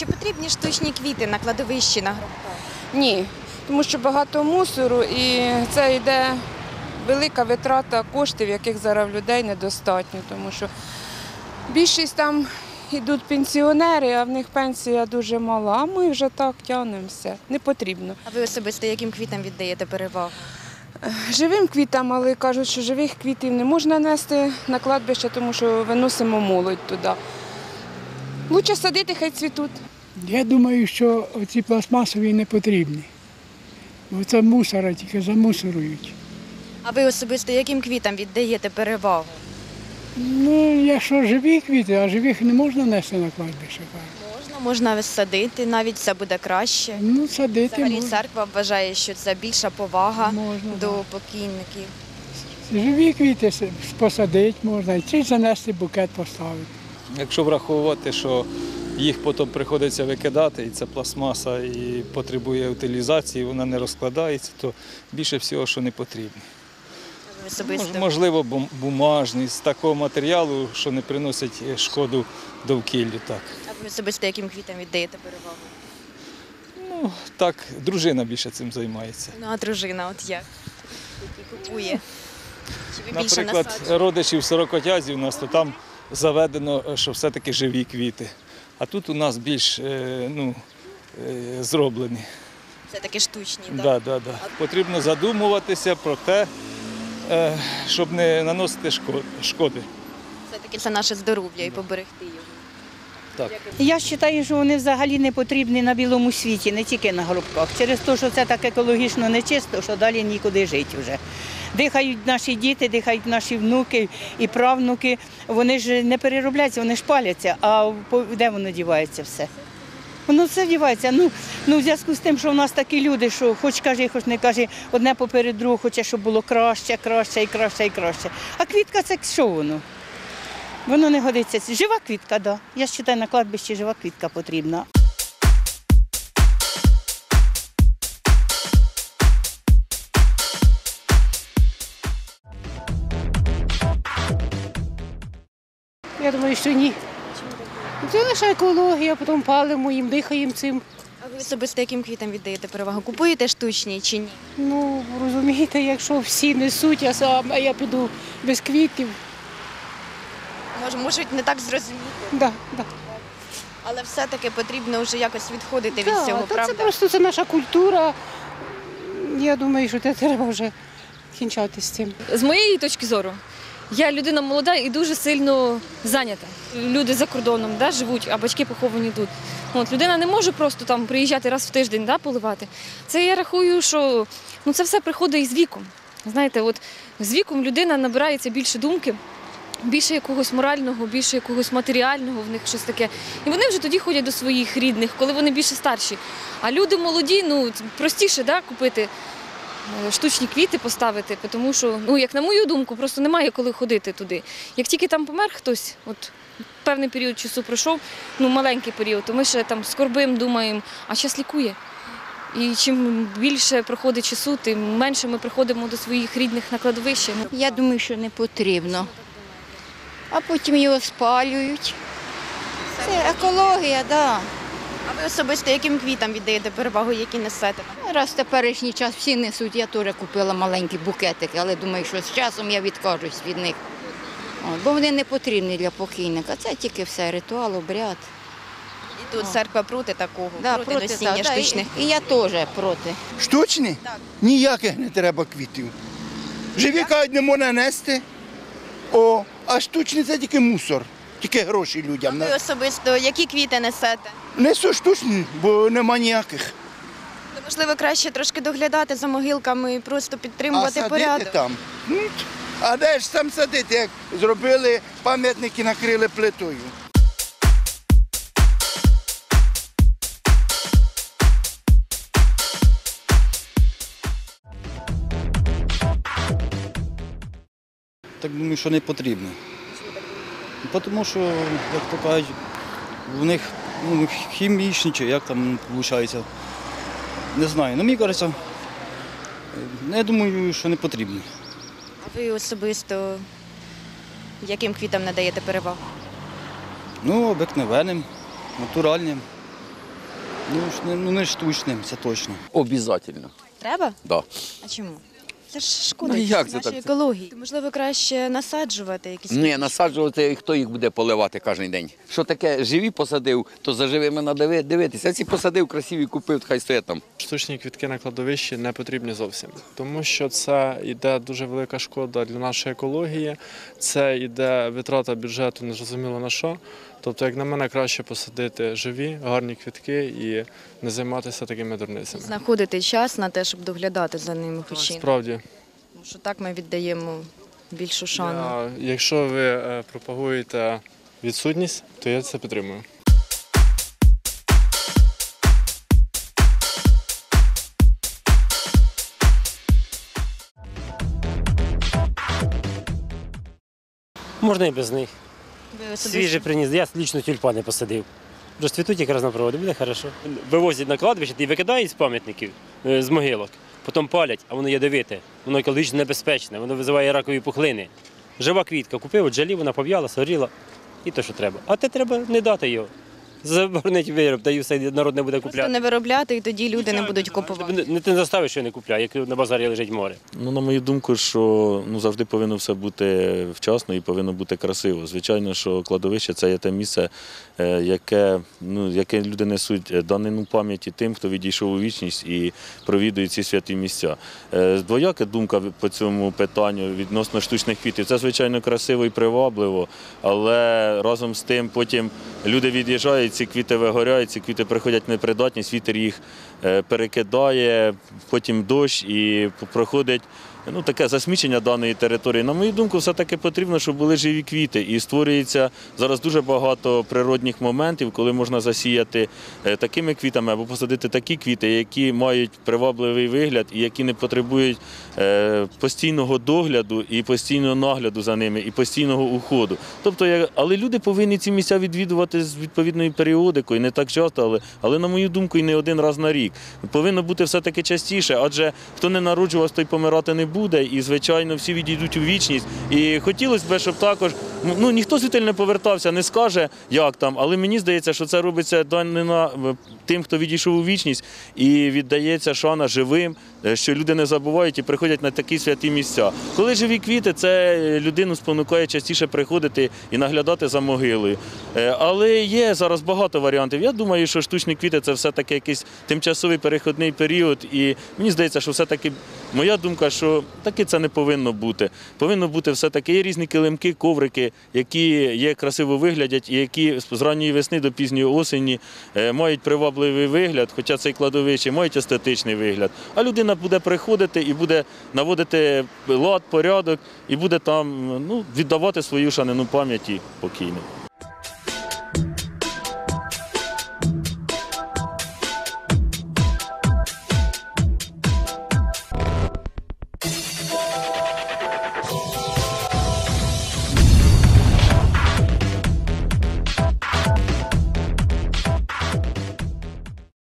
чи потрібні штучні квіти на кладовищі на гробках? Ні, тому що багато мусору і це йде велика витрата коштів, яких зараз людей недостатньо, тому що більшість там йдуть пенсіонери, а в них пенсія дуже мала, а ми вже так тягнемося. Не потрібно. А ви особисто яким квітам віддаєте перевагу? Живим квітам, але кажуть, що живих квітів не можна нести на кладбище, тому що виносимо молодь туди. Лучше садити, хай цвітуть. Я думаю, що ці пластмасові не потрібні. Бо це мусора, тільки замусорують. А ви особисто яким квітам віддаєте перевагу? Ну, якщо живі квіти, а живих не можна нести на кладбище. Можна, можна висадити, навіть це буде краще. Ну, садити Взагалі можна. церква вважає, що це більша повага Можна, до да. покійників. Живі квіти посадити можна, чи занести букет поставити. Якщо враховувати, що їх потім приходиться викидати, і це пластмаса і потребує утилізації, вона не розкладається, то більше всього, що не потрібно. Особисто Можливо, бум- бумажні, з такого матеріалу, що не приносить е, шкоду довкіллю. Так, а ви особисто яким квітам віддаєте перевагу? ну, так дружина більше цим займається. Ну а дружина, от як? Які купує? Чи ви більше Наприклад, родичів сорокотязів у нас, то там заведено, е, що все-таки живі квіти. А тут у нас більш е, ну, е, зроблені. Це такі штучні, так? Да, да, да. Потрібно задумуватися про те, щоб не наносити шкоди. Все-таки це наше здоров'я і поберегти його. Так. Я вважаю, що вони взагалі не потрібні на білому світі, не тільки на гробках. Через те, що це так екологічно нечисто, що далі нікуди жити вже. Дихають наші діти, дихають наші внуки і правнуки. Вони ж не переробляються, вони ж паляться. А де воно дівається все? Воно все дівається. Ну, ну, в зв'язку з тим, що в нас такі люди, що хоч кажи, хоч не кажи, одне поперед другого, хоче, щоб було краще, краще і краще і краще. А квітка це що воно? Воно не годиться. Жива квітка, так. Да. Я вважаю, на кладбищі жива квітка потрібна. Я думаю, що ні. Це лише екологія, потім палимо їм, дихаємо цим. А ви особисто яким квітам віддаєте перевагу? Купуєте штучні чи ні? Ну, розумієте, якщо всі несуть, а сам, а я піду без квітів. Може, можуть не так зрозуміти, Да, да. але все-таки потрібно вже якось відходити від цього, та правда? це просто це наша культура. Я думаю, що це треба вже кінчати з цим. З моєї точки зору, я людина молода і дуже сильно зайнята. Люди за кордоном да, живуть, а батьки поховані тут. От, людина не може просто там приїжджати раз в тиждень да, поливати. Це я рахую, що ну, це все приходить із віком. Знаєте, от з віком людина набирається більше думки, більше якогось морального, більше якогось матеріального в них щось таке. І вони вже тоді ходять до своїх рідних, коли вони більше старші. А люди молоді, ну простіше да, купити е, штучні квіти поставити, тому що, ну, як на мою думку, просто немає коли ходити туди. Як тільки там помер хтось, от певний період часу пройшов, ну маленький період, то ми ще там скорбим, думаємо, а час лікує. І чим більше проходить часу, тим менше ми приходимо до своїх рідних на кладовище. Я думаю, що не потрібно. А потім його спалюють. Це екологія, так. Да. А ви особисто яким квітам віддаєте перевагу, які несете? Раз в теперішній час всі несуть, я теж купила маленькі букетики, але думаю, що з часом я відкажусь від них. От, бо вони не потрібні для покійника. Це тільки все ритуал, обряд. І тут церква проти такого, Да, проти, проти, носіння да, штучних. і, і я теж проти. Штучні? Ніяких не треба квітів. Живі кажуть, не можна нести. О, а штучний це тільки мусор, тільки гроші А людям. ви особисто які квіти несете? Несу штучні, бо нема ніяких. То, можливо, краще трошки доглядати за могилками і просто А підтримувати садити порядок. там. Ну, а де ж там садити, як зробили пам'ятники, накрили плитою. Так думаю, що не потрібно. Ну, Тому що, як то кажуть, у них ну, хімічні чи як там виходить. Не знаю. Ну, мені кажеться, е, я думаю, що не потрібно. А ви особисто яким квітам надаєте перевагу? Ну, обикновенним, натуральним. Ну, ж не, ну, не штучним, це точно. Обязательно. Треба? Да. А чому? Це ж шкода Ну, як це нашій так? екології. Можливо, краще насаджувати якісь. Не, насаджувати, хто їх буде поливати кожен день. Що таке, живі посадив, то за живими треба дивитися. А ці посадив, красиві купив, хай стоять там. Штучні квітки на кладовищі не потрібні зовсім, тому що це йде дуже велика шкода для нашої екології, це йде витрата бюджету незрозуміло на що. Тобто, як на мене, краще посадити живі, гарні квітки і не займатися такими дурницями. Знаходити час на те, щоб доглядати за ними хоч і. Справді, Тому що так ми віддаємо більшу шану. я- якщо ви е, пропагуєте відсутність, то я це підтримую. Можна і без них. Свіже приніс. Я лічно тюльпани посадив. Розцвітуть якраз на проводі, буде хорошо. Вивозять на кладбище і викидають з пам'ятників, е, з могилок. Потім палять, а воно ядовите. Воно екологічно небезпечне, воно визиває ракові пухлини. Жива квітка, купив, джалі, вона пов'яла, соріла. І то, що треба. А те треба не дати його. Заборонить вироб, та й все народ не буде Просто купляти. не виробляти, і тоді люди не будуть купувати. Не, не ти не заставиш, що я не купляю, як на базарі лежить море. Ну, на мою думку, що ну, завжди повинно все бути вчасно і повинно бути красиво. Звичайно, що кладовище це є те місце, е, яке, ну, яке люди несуть е, данину пам'яті тим, хто відійшов у вічність і провідує ці святі місця. Е, Двояка думка по цьому питанню відносно штучних квітів. Це, звичайно, красиво і привабливо, але разом з тим потім люди від'їжджають, ці квіти вигоряють, ці квіти приходять непридатність, вітер їх перекидає, потім дощ і проходить ну, таке засмічення даної території. На мою думку, все-таки потрібно, щоб були живі квіти. І створюється зараз дуже багато природних моментів, коли можна засіяти е, такими квітами або посадити такі квіти, які мають привабливий вигляд і які не потребують е, постійного догляду і постійного нагляду за ними, і постійного уходу. Тобто, але люди повинні ці місця відвідувати з відповідною періодикою, не так часто, але, але на мою думку, і не один раз на рік. Повинно бути все-таки частіше, адже хто не народжувався, той помирати не буде. І, звичайно, всі відійдуть у вічність. І хотілося б, щоб також ну ніхто звідти не повертався, не скаже, як там, але мені здається, що це робиться данина е, тим, хто відійшов у вічність, і віддається шана живим, е, що люди не забувають і приходять на такі святі місця. Коли живі квіти, це е, людину спонукає частіше приходити і наглядати за могилою. Але є зараз багато варіантів. Я думаю, що штучні квіти це все-таки якийсь тимчасовий перехідний період. І мені здається, що все-таки моя думка, що таки це не повинно бути. Повинно бути все-таки є різні килимки, коврики, які є красиво виглядять і які з ранньої весни до пізньої осені е, мають привабливий вигляд, хоча це і кладовище, мають естетичний вигляд. А людина буде приходити і буде наводити лад, порядок, і буде там ну, віддавати свою шанину пам'яті покійним.